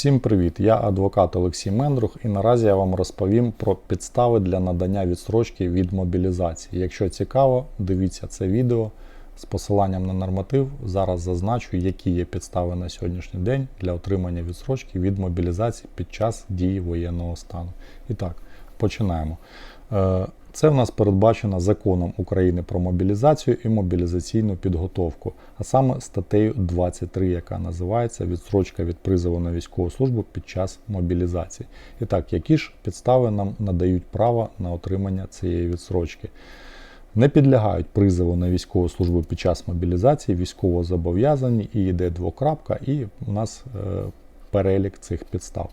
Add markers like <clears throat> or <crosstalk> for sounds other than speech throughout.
Всім привіт! Я адвокат Олексій Мендрух і наразі я вам розповім про підстави для надання відстрочки від мобілізації. Якщо цікаво, дивіться це відео з посиланням на норматив. Зараз зазначу, які є підстави на сьогоднішній день для отримання відстрочки від мобілізації під час дії воєнного стану. І так, починаємо. Це в нас передбачено законом України про мобілізацію і мобілізаційну підготовку, а саме статтею 23, яка називається Відстрочка від призову на військову службу під час мобілізації. І так, які ж підстави нам надають право на отримання цієї відстрочки? Не підлягають призову на військову службу під час мобілізації, військовозобов'язані і йде двокрапка, і у нас е, перелік цих підстав.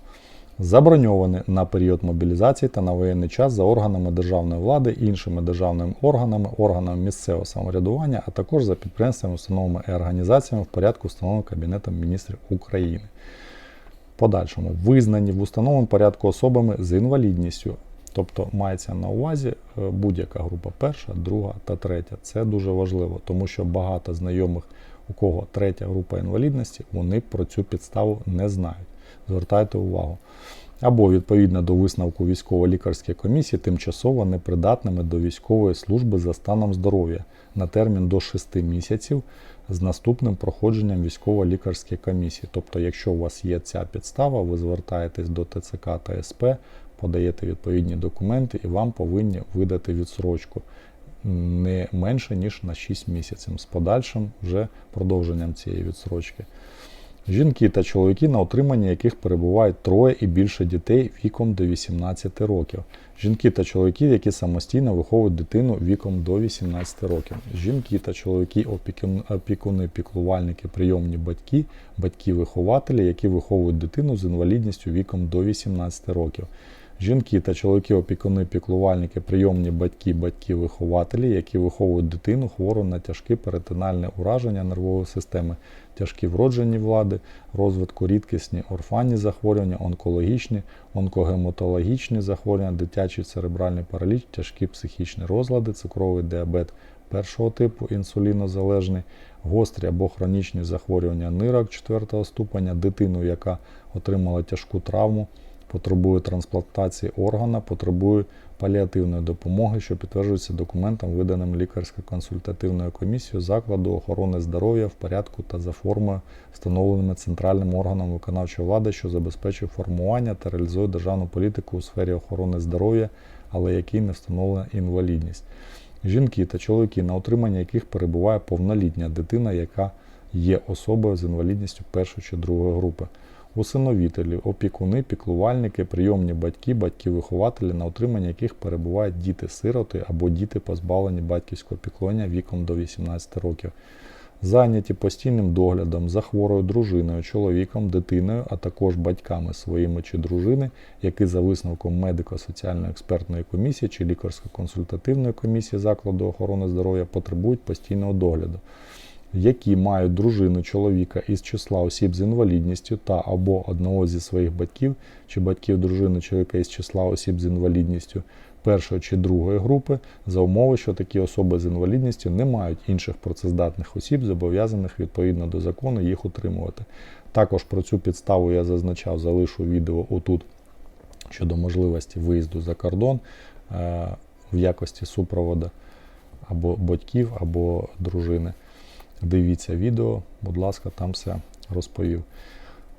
Заброньовані на період мобілізації та на воєнний час за органами державної влади, іншими державними органами, органами місцевого самоврядування, а також за підприємствами, установами і організаціями в порядку, встановленого Кабінетом міністрів України. Подальшому визнані в установленому порядку особами з інвалідністю. Тобто мається на увазі е, будь-яка група перша, друга та третя. Це дуже важливо, тому що багато знайомих, у кого третя група інвалідності, вони про цю підставу не знають. Звертайте увагу. Або відповідно до висновку військово-лікарської комісії тимчасово непридатними до військової служби за станом здоров'я на термін до 6 місяців з наступним проходженням військово-лікарської комісії. Тобто, якщо у вас є ця підстава, ви звертаєтесь до ТЦК та СП, подаєте відповідні документи і вам повинні видати відсрочку не менше ніж на 6 місяців з подальшим вже продовженням цієї відсрочки. Жінки та чоловіки, на утриманні яких перебувають троє і більше дітей віком до 18 років. Жінки та чоловіки, які самостійно виховують дитину віком до 18 років. Жінки та чоловіки, опікуни, піклувальники, прийомні батьки, батьки-вихователі, які виховують дитину з інвалідністю віком до 18 років. Жінки та чоловіки, опікуни, піклувальники, прийомні батьки, батьки-вихователі, які виховують дитину хвору на тяжкі перитональне ураження нервової системи, тяжкі вроджені влади, розвитку рідкісні орфанні захворювання, онкологічні, онкогематологічні захворювання, дитячий церебральний параліч, тяжкі психічні розлади, цукровий діабет першого типу інсулінозалежний, гострі або хронічні захворювання нирок 4 ступеня, дитину, яка отримала тяжку травму потребує трансплантації органа, потребує паліативної допомоги, що підтверджується документом, виданим лікарсько-консультативною комісією закладу охорони здоров'я в порядку та за формою, встановленими центральним органом виконавчої влади, що забезпечує формування та реалізує державну політику у сфері охорони здоров'я, але який не встановлена інвалідність. Жінки та чоловіки, на утриманні яких перебуває повнолітня дитина, яка є особою з інвалідністю першої чи другої групи усиновителі, опікуни, піклувальники, прийомні батьки, батьки-вихователі, на утриманні яких перебувають діти-сироти або діти, позбавлені батьківського піклування віком до 18 років, зайняті постійним доглядом за хворою дружиною, чоловіком, дитиною, а також батьками своїми чи дружини, які за висновком медико-соціальної експертної комісії чи лікарсько-консультативної комісії закладу охорони здоров'я потребують постійного догляду які мають дружину чоловіка із числа осіб з інвалідністю та або одного зі своїх батьків чи батьків дружини чоловіка із числа осіб з інвалідністю першої чи другої групи, за умови, що такі особи з інвалідністю не мають інших працездатних осіб, зобов'язаних відповідно до закону їх утримувати. Також про цю підставу я зазначав, залишу відео отут щодо можливості виїзду за кордон е, в якості супроводу або батьків, або дружини. Дивіться відео, будь ласка, там все розповів.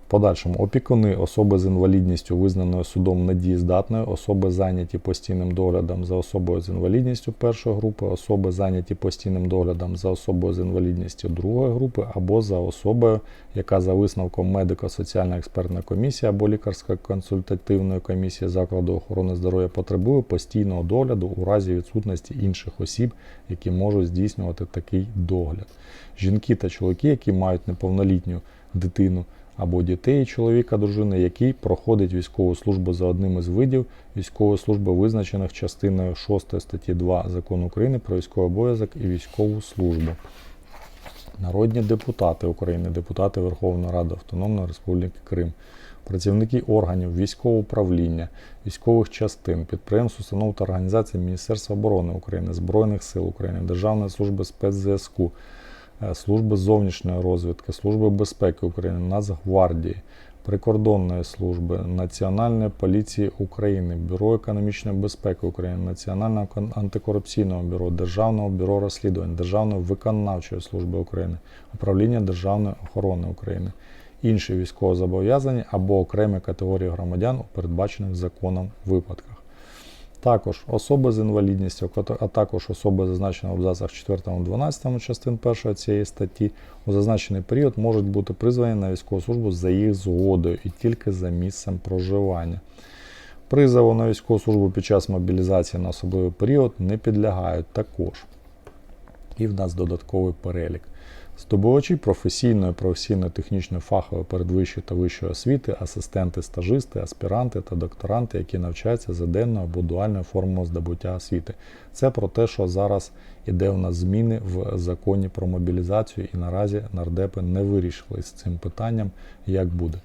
Подальшому опікуни особи з інвалідністю, визнаною судом недієздатною, особи зайняті постійним доглядом за особою з інвалідністю першої групи, особи зайняті постійним доглядом за особою з інвалідністю другої групи, або за особою, яка за висновком медико-соціальна експертна комісія або лікарсько-консультативної комісії закладу охорони здоров'я потребує постійного догляду у разі відсутності інших осіб, які можуть здійснювати такий догляд. Жінки та чоловіки, які мають неповнолітню дитину або дітей чоловіка, дружини, який проходить військову службу за одним із видів військової служби, визначених частиною 6 статті 2 закону України про військовий обов'язок і військову службу. Народні депутати України, депутати Верховної Ради Автономної Республіки Крим, працівники органів військового управління, військових частин, підприємств, установ та організацій Міністерства оборони України, Збройних сил України, Державної служби спецзв'язку, Служби зовнішньої розвідки, Служби безпеки України, Нацгвардії, Прикордонної служби, Національної поліції України, Бюро економічної безпеки України, Національного антикорупційного бюро, Державного бюро розслідувань, Державної виконавчої служби України, Управління Державної охорони України, інші військовозобов'язані або окремі категорії громадян у передбачених законом випадках. Також особи з інвалідністю, а також особи, зазначені в абзацах 4-12 частин 1 цієї статті, у зазначений період можуть бути призвані на військову службу за їх згодою і тільки за місцем проживання. Призову на військову службу під час мобілізації на особливий період не підлягають також. І в нас додатковий перелік. Здобувачі професійної, професійно-технічної фахової передвищої та вищої освіти, асистенти, стажисти, аспіранти та докторанти, які навчаються за денною або дуальною формою здобуття освіти. Це про те, що зараз іде у нас зміни в законі про мобілізацію, і наразі нардепи не вирішили з цим питанням, як буде.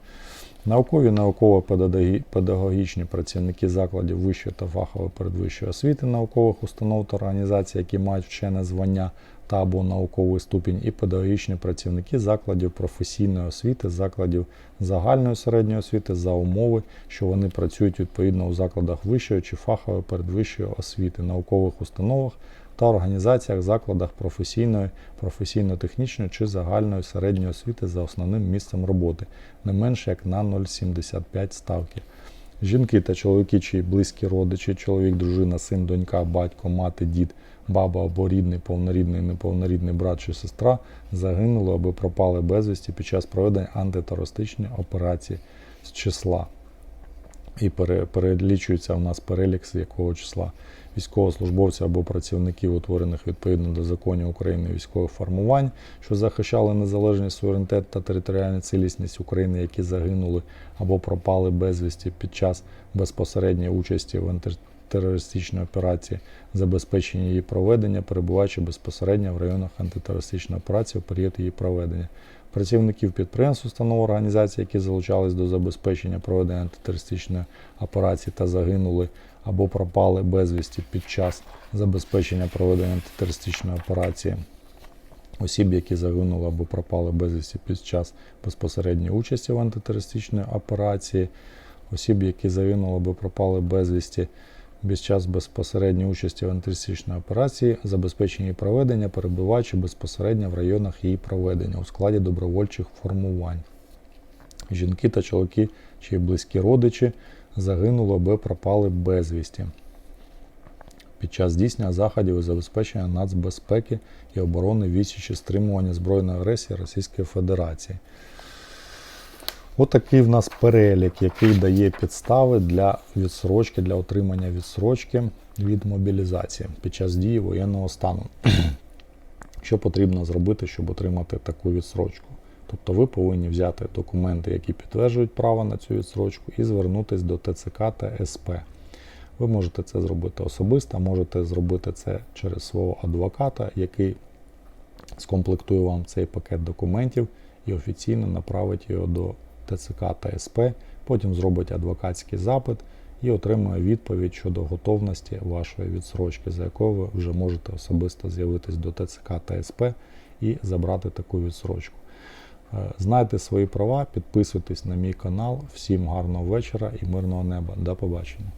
Наукові науково-педагогічні працівники закладів вищої та фахової передвищої освіти, наукових установ та організацій, які мають вчене звання та або науковий ступінь, і педагогічні працівники закладів професійної освіти, закладів загальної середньої освіти за умови, що вони працюють відповідно у закладах вищої чи фахової передвищої освіти, наукових установах та організаціях, закладах професійної, професійно-технічної чи загальної середньої освіти за основним місцем роботи, не менше як на 0,75 ставки. Жінки та чоловіки, чиї близькі родичі, чоловік, дружина, син, донька, батько, мати, дід, баба або рідний, повнорідний, неповнорідний брат чи сестра загинули або пропали безвісті під час проведення антитерористичної операції з числа. І пере- перелічується у нас перелік з якого числа військовослужбовців або працівників, утворених відповідно до законів України військових формувань, що захищали незалежність, суверенітет та територіальну цілісність України, які загинули або пропали безвісті під час безпосередньої участі в антитерористичній операції, забезпечення її проведення, перебуваючи безпосередньо в районах антитерористичної операції у період її проведення. Працівників підприємств, установ організацій, які залучались до забезпечення проведення антитерористичної операції та загинули або пропали безвісті під час забезпечення проведення антитерористичної операції. Осіб, які загинули або пропали безвісті під час безпосередньої участі в антитерористичній операції, осіб, які загинули або пропали безвісті під час безпосередньої участі в антитерористичній операції, забезпечення її проведення, перебуваючи безпосередньо в районах її проведення у складі добровольчих формувань. Жінки та чоловіки, чиї близькі родичі загинули або пропали безвісті під час здійснення заходів із забезпечення нацбезпеки і оборони відсічі стримування збройної агресії Російської Федерації. Отакий в нас перелік, який дає підстави для відсрочки, для отримання відсрочки від мобілізації під час дії воєнного стану. <clears throat> Що потрібно зробити, щоб отримати таку відсрочку? Тобто ви повинні взяти документи, які підтверджують право на цю відсрочку, і звернутися до ТЦК та СП. Ви можете це зробити особисто, можете зробити це через свого адвоката, який скомплектує вам цей пакет документів і офіційно направить його до ТЦК та СП, потім зробить адвокатський запит і отримує відповідь щодо готовності вашої відсрочки, за якою ви вже можете особисто з'явитись до ТЦК та СП і забрати таку відсрочку. Е, Знайте свої права, підписуйтесь на мій канал. Всім гарного вечора і мирного неба. До побачення.